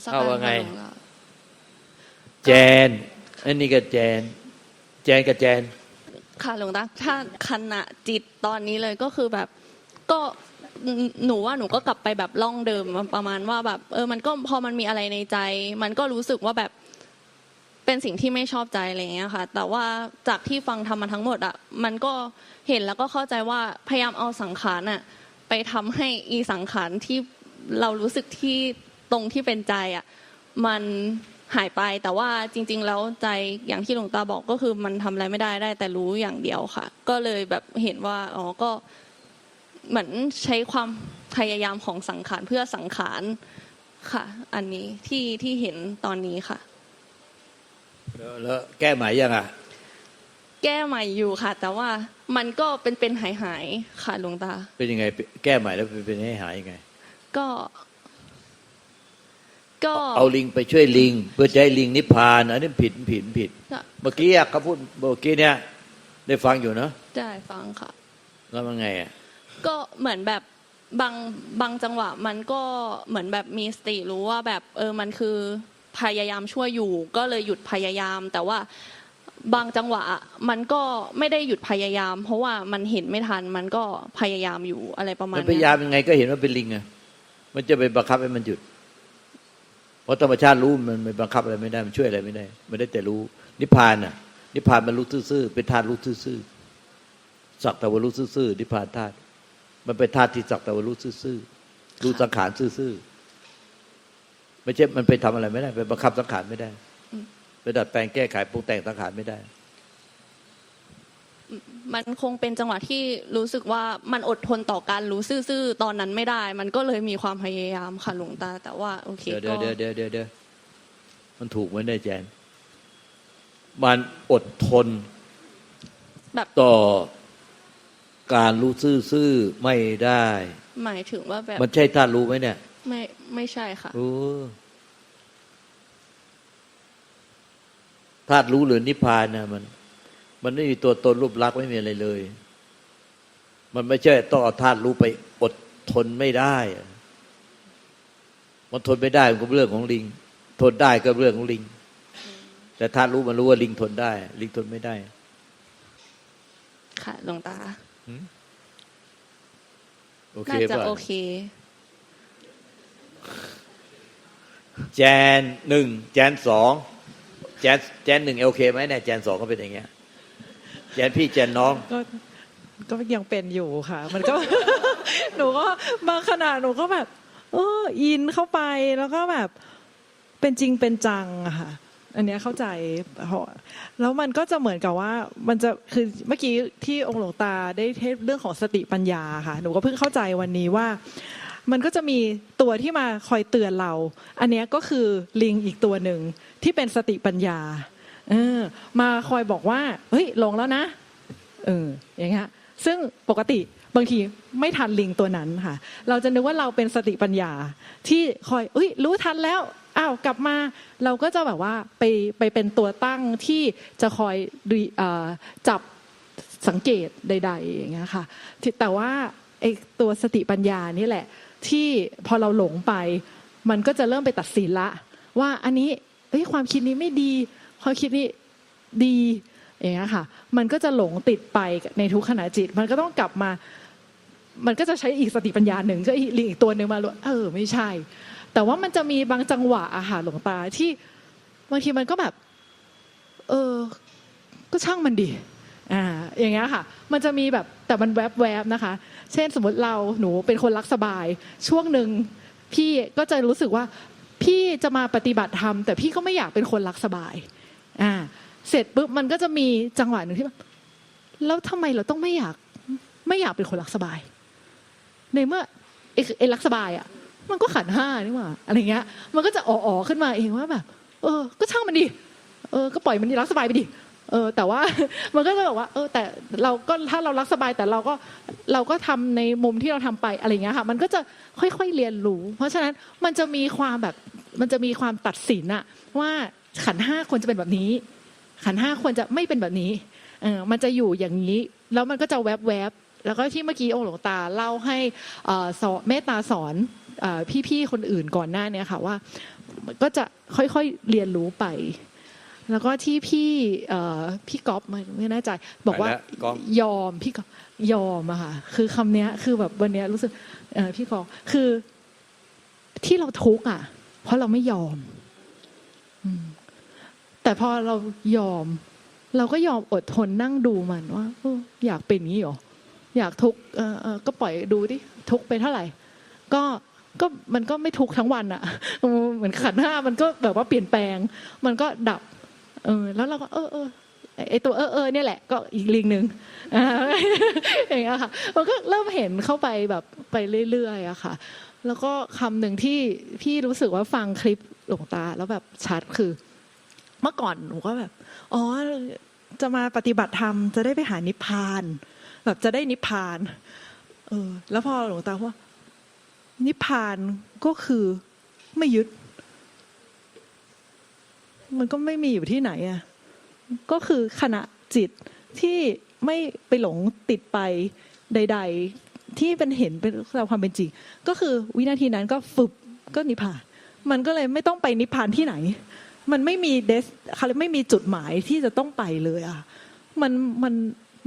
นมัสเอาการว่าไงค่ะหลวงตาแจนอันนี้ก็แจน แจนกับแจน ค่ะหลวงตาถ้าขณะจิตตอนนี้เลยก็คือแบบ ก็หนูว่าหนูก็กลับไปแบบล่องเดิมประมาณว่าแบบ เออ มันก็พอมันมีอะไรในใจ มันก็รู้สึกว่าแบบเป็นสิ่งที่ไม่ชอบใจอะไรอย่างเงี้ยค่ะ แต่ว่าจากที่ฟังทำมาทั้งหมดอะมันก็เห็นแล้วก็เข้าใจว่าพยายามเอาสังขารอะไปทำให้อีสังขารที่เรารู้สึกที่ ตรงที่เป็นใจอะมันหายไปแต่ว่าจริง ๆ แล้วใจอย่างที่หลวงตาบอกก็คือมันทำอะไรไม่ได้ได้แต่รู้อย่างเดียวค่ะ ก็เลยแบบเห็นว่าอ๋อก็เหมือนใช้ความพยายามของสังขารเพื่อสังขารค่ะ อันนี้ที่ที่เห็นตอนนี้ค่ะแล้วแล้วแก้หมายยังอะแก้ใหม่อยู่ค่ะ แต่ว่ามันก็เป็นเป็นหายหายๆค่ะหลวงตา เป็นยังไง แก้หมายแล้วเป็นเป็นให้หายยังไง ก็ ก็เอาลิงไปช่วยลิง เพื่อจะให้ลิงนิพพานอันนี้ผิดผิดผิด เมื่อกี้อะเขาพูดเมื่อกี้เนี่ย ได้ฟังอยู่เนาะได้ฟังค่ะ แล้วมันไงอะก็เหมือนแบบบางบางจังหวะมันก็เหมือนแบบมีสติรู้ว่าแบบเออมันคือพยายามช่วยอยู่ ก็เลยหยุดพยายาม แต่ว่าบางจังหวะมันก็ไม่ได้หยุดพยายาม เพราะว่ามันเห็นไม่ทันมันก็พยายามอยู่อะไรประมาณมันพเนี้ยายามยังไงก็เห็นว่าเป็นลิงอะมันจะไปบังคับให้มันหยุดเพ ราะธรรมชาติรู้มันไม่บังคับอะไรไม่ได้มันช่วยอะไรไม่ได้มันได้แต่รู้ นิพพานอะ นิพพานมันรู้ซื่อๆเป็นธาตุรู้ซื่อๆสักแต่ว่ารู้ซื่อๆนิพพานธาตุมันเป็นธาตุที่สักแต่ว่ารู้ซื่อๆรู้สังขารซื่อๆไม่ใช่มันไปทำอะไรไม่ได้ไปบังคับสังขารไม่ได้ไปดัดแปลงแก้ไขปรุงแต่งสังขารไม่ได้ มันคงเป็นจังหวะที่รู้สึกว่ามันอดทนต่อการรู้ซื่อๆตอนนั้นไม่ได้ มันก็เลยมีความพยายามค่ะหลวงตา แต่ว่าโอเคเดี๋ยวก็เดี๋ยวเดี๋ยวเดี๋ยวเดี๋ยวมันถูกไหมได้แจนมันอดทนแบบต่อการรู้ซื่อๆไม่ได้ หมายถึงว่าแบบ มันใช่ธาตุรู้ไหมเนี่ย ไม่ไม่ใช่ค่ะรู้ธาตุรู้หรือนิพพานนะมัน มันไม่มีตัวตนรูปลักษณ์ไม่มีอะไรเลย มันไม่ใช่ต้องเอาธาตุรู้ไปอดทนไม่ได้อะมันทนไม่ได้มันก็เรื่องของลิง ทนได้ก็เรื่องของลิง แต่ธาตุรู้มันรู้ว่าลิงทนได้ ลิงทนไม่ได้ ค่ะหลวงตาโอเคน่าจะป่ะโอเค แจนหนึ่งแจนสองแจนแจนหนึ่งโอเคไหมเนี่ยแจนสองก็เป็นอย่างเงี้ย แจนพี่แจนน้อง ก็ก็ยังเป็นอยู่ค่ะ มันก็ หนูก็บางขณะหนูก็แบบ เอออินเข้าไปแล้วก็แบบ เป็นจริงเป็นจังอะค่ะ อันเนี้ยเข้าใจเพราะแล้วมันก็จะเหมือนกับว่า มันจะคือเมื่อกี้ที่องค์หลวงตาได้เทศเรื่องของสติปัญญาค่ะ หนูก็เพิ่งเข้าใจวันนี้ว่ามันก็จะมีตัวที่มาคอยเตือนเรา อันเนี้ยก็คือลิงอีกตัวหนึ่งที่เป็นสติปัญญา เออมาคอยบอกว่าเฮ้ยลงแล้วนะเอออย่างเงี้ยซึ่งปกติบางทีไม่ทันลิงตัวนั้นค่ะ เราจะนึกว่าเราเป็นสติปัญญาที่คอยเอ้ยรู้ทันแล้วอ้าวกลับมาเราก็จะแบบว่าไปไปเป็นตัวตั้งที่จะคอยดูจับสังเกตใด ๆ อย่างเงี้ยค่ะที่แต่ว่าไอ้ตัวสติปัญญานี่แหละ ที่พอเราหลงไป มันก็จะเริ่มไปตัดสินละ ว่าอันนี้เอ้ยความคิดนี้ไม่ดี ความคิดนี้ดีอย่างเงี้ยค่ะ มันก็จะหลงติดไปในทุกขณะจิต มันก็ต้องกลับมา มันก็จะใช้อีกสติปัญญาหนึ่งก็อีกลิงอีกตัวหนึ่งมารู้เออไม่ใช่ แต่ว่ามันจะมีบางจังหวะอาหารหลงตาที่บางทีมันก็แบบ เออ ก็ช่างมันดิอ่าอย่างเงี้ยค่ะ มันจะมีแบบแต่มันแวบๆนะคะ เช่นสมมติเราหนูเป็นคนรักสบาย ช่วงหนึ่งพี่ก็จะรู้สึกว่า พี่จะมาปฏิบัติธรรมแต่พี่ก็ไม่อยากเป็นคนรักสบาย อ่าเสร็จปุ๊บมันก็จะมีจังหวะหนึ่งที่แบบแล้วทำไมเราต้องไม่อยากไม่อยากเป็นคนรักสบาย ในเมื่อไอ้ไอ้รักสบายอะ มันก็ขันห้านี่หว่าอะไรเงี้ย มันก็จะอ๋อๆขึ้นมาเองว่าแบบ เออ ก็ช่างมันดิเออก็ปล่อยมันรักสบายไปดิเออแต่ว่ามันก็จะแบบว่า เออ แต่เราก็ถ้าเรารักสบายแต่เราก็เราก็ทำในมุมที่เราทำไปอะไรเงี้ยค่ะ มันก็จะค่อยๆเรียนรู้ เพราะฉะนั้นมันจะมีความแบบมันจะมีความตัดสินอะว่า ขันห้าควรจะเป็นแบบนี้ ขันห้าควรจะไม่เป็นแบบนี้เออมันจะอยู่อย่างนี้ แล้วมันก็จะแวบแวบๆแล้วก็ที่เมื่อกี้องค์หลวงตาเล่าให้เอ่อสอนเมตตาสอนเอ่อพี่ๆคนอื่นก่อนหน้าเนี้ค่ะว่าก็จะค่อยๆเรียนรู้ไป แล้วก็ที่พี่เอ่อพี่ก๊อฟไม่ไม่แน่ใจบอกว่าไปแล้วก๊อฟยอมพี่ก๊อฟยอมอะค่ะคือคำเนี้ยคือแบบวันเนี้ยรู้สึกเอ่อพี่ก๊อฟคือที่เราทุกข์อะเพราะเราไม่ยอมอืม แต่พอเรายอม เราก็ยอมอดทนนั่งดูมันว่าออยากเป็นงนี้หรออยากทุกก็ปล่อยดูดิทุกไปเท่าไหร่ ก็ก็มันก็ไม่ทุกทั้งวันอะเหมือนขันห้ามันก็แบบว่าเปลี่ยนแปลง มันก็ดับ เออ แล้วเราก็เออเออไอตัวเออเออเนี่ยแหละก็อีกลิงหนึ่งอ่าอย่างเงี้ยค่ะมันก็เริ่มเห็นเข้าไปแบบไปเรื่อยๆอะค่ะ แล้วก็คำหนึ่งที่พี่รู้สึกว่าฟังคลิปหลวงตาแล้วแบบชัดคือ เมื่อก่อนหนูก็แบบ อ๋อ จะมาปฏิบัติธรรมจะได้ไปหานิพพาน แบบจะได้นิพพาน เออ แล้วพอหลวงตาว่า นิพพานก็คือไม่ยึด มันก็ไม่มีอยู่ที่ไหนอะก็คือขณะจิตที่ไม่ไปหลงติดไปใด ๆ ที่เป็นเห็นเป็นตาความเป็นจริง ก็คือวินาทีนั้นก็ฝึบก็นิพพาน มันก็เลยไม่ต้องไปนิพพานที่ไหน มันไม่มีเดสเขาเรียกไม่มีจุดหมายที่จะต้องไปเลยอะมันมัน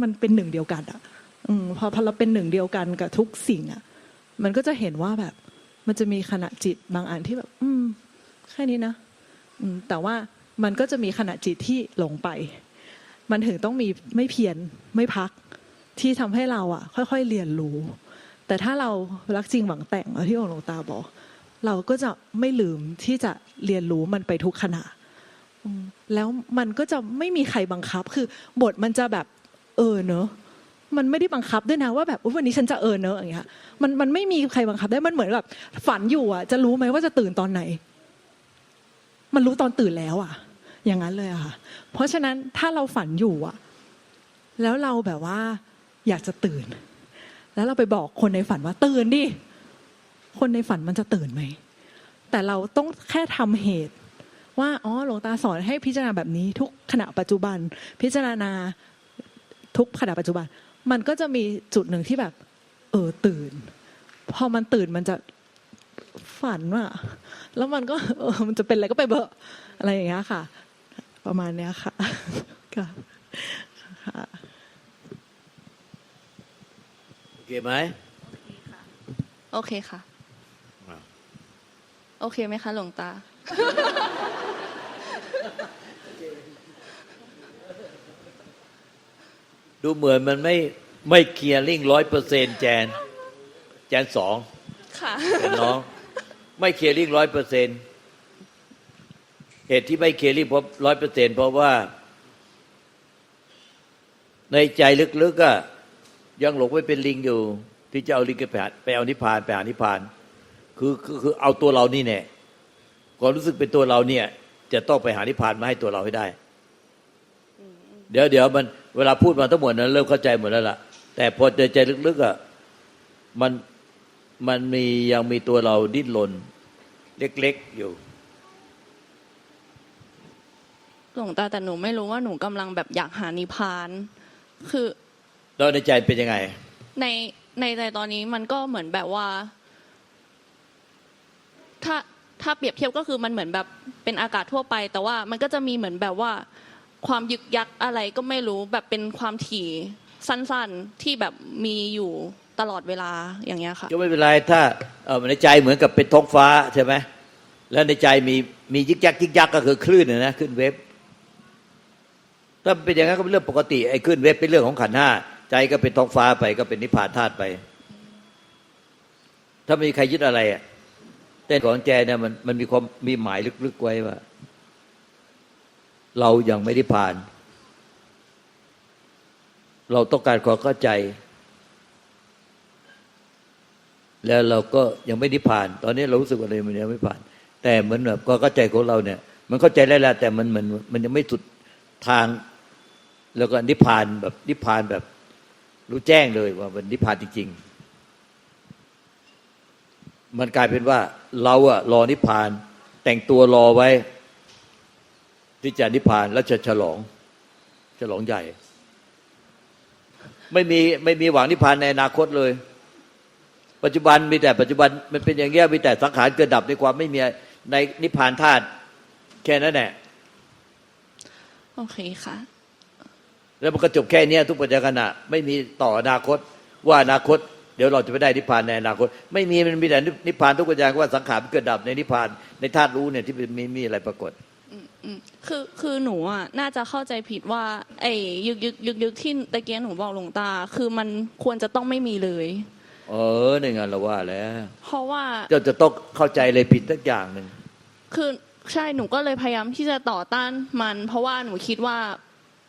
มันเป็นหนึ่งเดียวกันอะอพอพอเราเป็นหนึ่งเดียวกันกับทุกสิ่งอะ มันก็จะเห็นว่าแบบ มันจะมีขณะจิตบางอันที่แบบ อืม แค่นี้นะอืมแต่ว่ามันก็จะมีขณะจิตที่หลงไป มันถึงต้องมีไม่เพียรไม่พักที่ทำให้เราอะ ค่อย ๆ เรียนรู้ แต่ถ้าเรารักจริงหวังแต่งเที่องค์หลวงตาบอก เราก็จะไม่ลืมที่จะเรียนรู้มันไปทุกขณะแล้วมันก็จะไม่มีใครบังคับ คือบทมันจะแบบเออเนอะมันไม่ได้บังคับด้วยนะว่าแบบวันนี้ฉันจะเออเนอะอย่างเงี้ยมันมันไม่มีใครบังคับได้มันเหมือนแบบฝันอยู่อะ จะรู้ไหมว่าจะตื่นตอนไหน มันรู้ตอนตื่นแล้วอะ อย่างนั้นเลยอะค่ะ เพราะฉะนั้นถ้าเราฝันอยู่อะ แล้วเราแบบว่า อยากจะตื่น แล้วเราไปบอกคนในฝันว่าตื่นดิ คนในฝันมันจะตื่นไหม แต่เราต้องแค่ทำเหตุ ว่าอ๋อหลวงตาสอนให้พิจารณาแบบนี้ ทุกขณะปัจจุบัน พิจารณาทุกขณะปัจจุบัน มันก็จะมีจุดหนึ่งที่แบบ เออตื่น พอมันตื่นมันจะฝันว่ะแล้วมันก็เออมันจะเป็นอะไรก็ไปเบอะอะไรอย่างเงี้ยค่ะ ประมาณเนี้ยค่ะค่ะค่ะโอเคไหมโอเคค่ะอ่า โอเคไหมคะหลวงตา ดูเหมือนมันไม่ไม่เคลียร์ลิงร้อยเปอร์เซนแจน แจนสองค่ะเป็นน้อง ไม่เคลียร์ลิงร้อยเปอร์เซนเหตุที่ไม่เคลียร์ลิงเพราะร้อยเปอร์เซนเพราะว่า ในใจลึกๆอะยังหลงไว้เป็นลิงอยู่ ที่จะเอาลิงไปหาไปเอานิพพานไปหานิพพานคือ คือคือเอาตัวเรานี่แน่ความรู้สึกเป็นตัวเราเนี่ย จะต้องไปหานิพพานมาให้ตัวเราให้ได้ เดี๋ยวเดี๋ยวมันเวลาพูดมาทั้งหมดนั้นเริ่มเข้าใจหมดแล้วล่ะ แต่พอใจใจลึกๆอะมันมันมียังมีตัวเราดิ้นรนเล็กๆอยู่หลวงตาแต่หนูไม่รู้ว่าหนูกำลังแบบอยากหานิพพาน คือแล้วในใจเป็นยังไง ในในใจตอนนี้มันก็เหมือนแบบว่า ถ้าถ้าเปรียบเทียบก็คือมันเหมือนแบบเป็นอากาศทั่วไป แต่ว่ามันก็จะมีเหมือนแบบว่า ความยึกยักอะไรก็ไม่รู้แบบเป็นความถี่สั้นๆที่แบบมีอยู่ตลอดเวลาอย่างเงี้ยค่ะก็ไม่เป็นไรถ้าเออในใจเหมือนกับเป็นท้องฟ้าใช่ไหมแล้วในใจมีมียิกยักยิกยักก็คือคลื่นนะนะคลื่นเว็บ ถ้าเป็นอย่างนั้นก็เป็นเรื่องปกติไอ้คลื่นเว็บเป็นเรื่องของขันห้าใจก็เป็นท้องฟ้าไปก็เป็นนิพพานธาตุไป ถ้าไม่มีใครยึดอะไรอะ แต่ของแจเนี่ยมันมันมีความมีหมายลึกๆไว้ว่า เรายังไม่ได้ผ่าน เราต้องการความเข้าใจ แล้วเราก็ยังไม่ได้ผ่าน ตอนนี้เรารู้สึกว่าอะไรมันยังไม่ผ่าน แต่เหมือนแบบความเข้าใจของเราเนี่ย มันเข้าใจได้แล้วแต่มันเหมือนมันยังไม่สุดทาง แล้วก็นิพพานแบบนิพพานแบบรู้แจ้งเลยว่ามันนิพพานจริงๆ มันกลายเป็นว่า เราอะรอนิพพาน แต่งตัวรอไว้ ที่จะนิพพานแล้วจะฉลอง ฉลองใหญ่ ไม่มีไม่มีหวังนิพพานในอนาคตเลย ปัจจุบันมีแต่ปัจจุบันมันเป็นอย่างเงี้ยมีแต่สังขารเกิดดับในความไม่มีในนิพพานธาตุแค่นั้นแหละโอเคค่ะ แล้วมันก็จบแค่เนี้ยทุกปัจจุบันขณะไม่มีต่ออนาคตว่าอนาคต เดี๋ยวเราจะไปได้นิพพานในอนาคต ไม่มีมันมีแต่นิพพานทุกปัจจุบันว่าสังขารมันเกิดดับในนิพพานในธาตุรู้เนี่ยที่มีมีอะไรปรากฏอืมคือคือหนูอะน่าจะเข้าใจผิดว่า ไอ้ยึกยึกยึกยึกที่ตะเกียหนูบอกหลวงตา คือมันควรจะต้องไม่มีเลยเออในงานเราว่าแล้ว เพราะว่าเจ้าจะต้องเข้าใจเลยผิดสักอย่างหนึ่งคือใช่หนูก็เลยพยายามที่จะต่อต้านมัน เพราะว่าหนูคิดว่า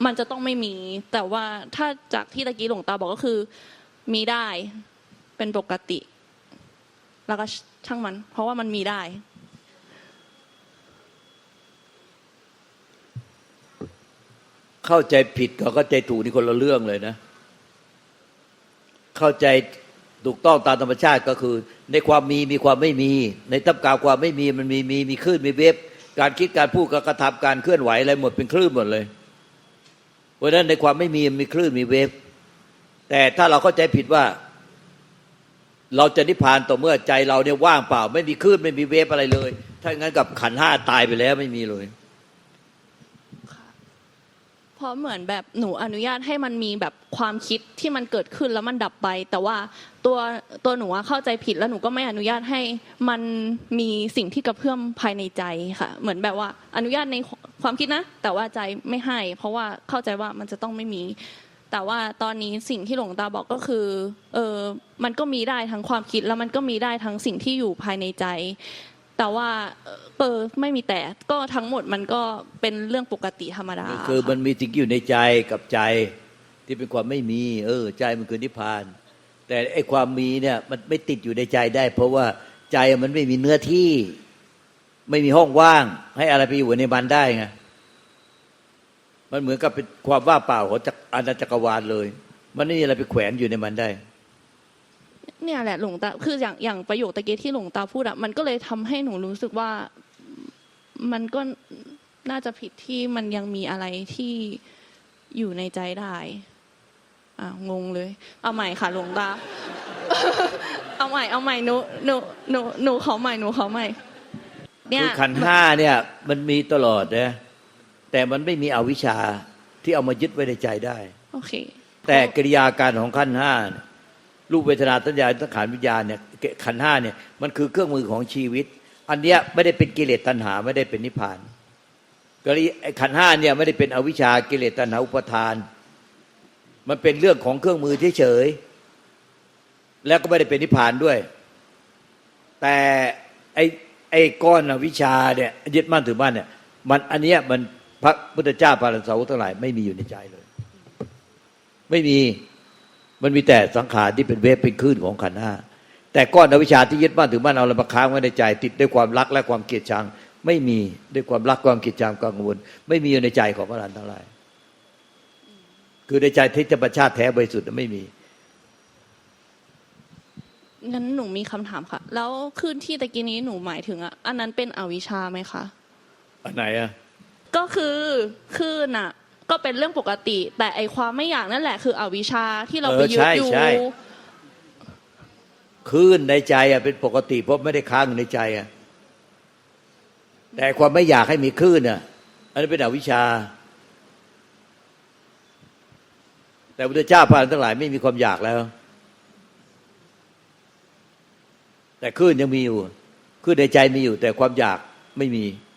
มันจะต้องไม่มี แต่ว่าถ้าจากที่ตะกี้หลวงตาบอกก็คือ มีได้ เป็นปกติ แล้วก็ช่างมัน เพราะว่ามันมีได้ เข้าใจผิดกับเข้าใจถูกนี่คนละเรื่องเลยนะ เข้าใจถูกต้องตามธรรมชาติก็คือ ในความมีมีความไม่มี ในทับกาวความไม่มีมันมีมีมีคลื่นมีเวฟการคิดการพูดการกระทำการเคลื่อนไหวอะไรหมดเป็นคลื่นหมดเลยเพราะฉะนั้นในความไม่มีมีคลื่นมีเวฟแต่ถ้าเราเข้าใจผิดว่า เราจะนิพพานต่อเมื่อใจเราเนี่ยว่างเปล่า ไม่มีคลื่นไม่มีเวฟอะไรเลย ถ้าอย่างนั้นกับขันห้าตายไปแล้วไม่มีเลย เพราะเหมือนแบบหนูอนุญาตให้มันมีแบบความคิดที่มันเกิดขึ้นแล้วมันดับไป แต่ว่าตัวตัวหนูอะเข้าใจผิดแล้วหนูก็ไม่อนุญาตให้มันมีสิ่งที่กระเพื่อมภายในใจค่ะ เหมือนแบบว่าอนุญาตในความคิดนะ แต่ว่าใจไม่ให้ เพราะว่าเข้าใจว่ามันจะต้องไม่มี แต่ว่าตอนนี้สิ่งที่หลวงตาบอกก็คือเออมันก็มีได้ทั้งความคิดแล้วมันก็มีได้ทั้งสิ่งที่อยู่ภายในใจ แต่ว่าเออไม่มีแต่ก็ทั้งหมดมันก็เป็นเรื่องปกติธรรมดาคือมันมีสิ่งอยู่ในใจกับใจที่เป็นความไม่มี เออ ใจมันคือนิพพาน แต่ไอ้ความมีเนี่ย มันไม่ติดอยู่ในใจได้ เพราะว่าใจมันไม่มีเนื้อที่ ไม่มีห้องว่าง ให้อะไรไปอยู่ในมันได้ไง มันเหมือนกับเป็นความว่างเปล่าของจักรอาณาจักรวาลเลย มันไม่มีอะไรไปแขวนอยู่ในมันได้ เนี่ยแหละหลวงตาคืออย่างอย่างประโยคตะเกียที่หลวงตาพูดอะมันก็เลยทำให้หนูรู้สึกว่ามันก็น่าจะผิดที่มันยังมีอะไรที่อยู่ในใจได้อ่างงเลย เอาใหม่ค่ะหลวงตา เอาใหม่ เอาใหม่หนูหนูหนูหนูขอใหม่หนูขอใหม่ เนี่ยคือขันธ์ห้าเนี่ย มันมีตลอดนะ แต่มันไม่มีอวิชชาที่เอามายึดไว้ในใจได้ โอเค แต่กิริยาการของขันธ์ห้าเนี่ยรูปเวทนาสัญญาสังขารวิญญาณเนี่ยขันธ์ห้าเนี่ยมันคือเครื่องมือของชีวิต อันเนี้ยไม่ได้เป็นกิเลสตัณหาไม่ได้เป็นนิพพานกิริไอ้ขันธ์ห้าเนี่ยไม่ได้เป็นอวิชชากิเลสตัณหาอุปทาน มันเป็นเรื่องของเครื่องมือเฉยๆแล้วก็ไม่ได้เป็นนิพพานด้วย แต่ไอ้ไอ้ก้อนอวิชชาเนี่ยยึดมั่นถือมั่นเนี่ยมันอันเนี้ยมัน พระพุทธเจ้าพระอรหันตสาวกทั้งหลายไม่มีอยู่ในใจเลย ไม่มีมันมีแต่สังขารที่เป็นเวฟเป็นคลื่นของขันธ์ห้าแต่ก้อนอวิชชาที่ยึดมั่นถือมั่นเอาอะไรมาค้างไว้ในใจ ติดด้วยความรักและความเกลียดชัง ไม่มีด้วยความรักความเกลียดชังความกังวล ไม่มีอยู่ในใจของพระอรหันต์ทั้งหลายคือในใจที่ธรรมชาติแท้บริสุทธิ์ไม่มีงั้นหนูมีคำถามค่ะ แล้วคืนที่ตะกี้นี้หนูหมายถึงอะอันนั้นเป็นอวิชชาไหมคะอันไหนอะ ก็คือคลื่นอะ ก็เป็นเรื่องปกติ แต่ไอความไม่อยากนั่นแหละคืออวิชชาที่เราไปยึดอยู่คลื่นในใจอะเป็นปกติเพราะไม่ได้ค้างอยู่ในใจอะแต่ความไม่อยากให้มีคลื่นอะอันนี้นเป็นอวิชชา แต่พระพุทธเจ้าพระอรหันต์ทั้งหลายไม่มีความอยากแล้ว แต่คลื่นยังมีอยู่คลื่นในใจมีอยู่ แต่ความอยากไม่มีเ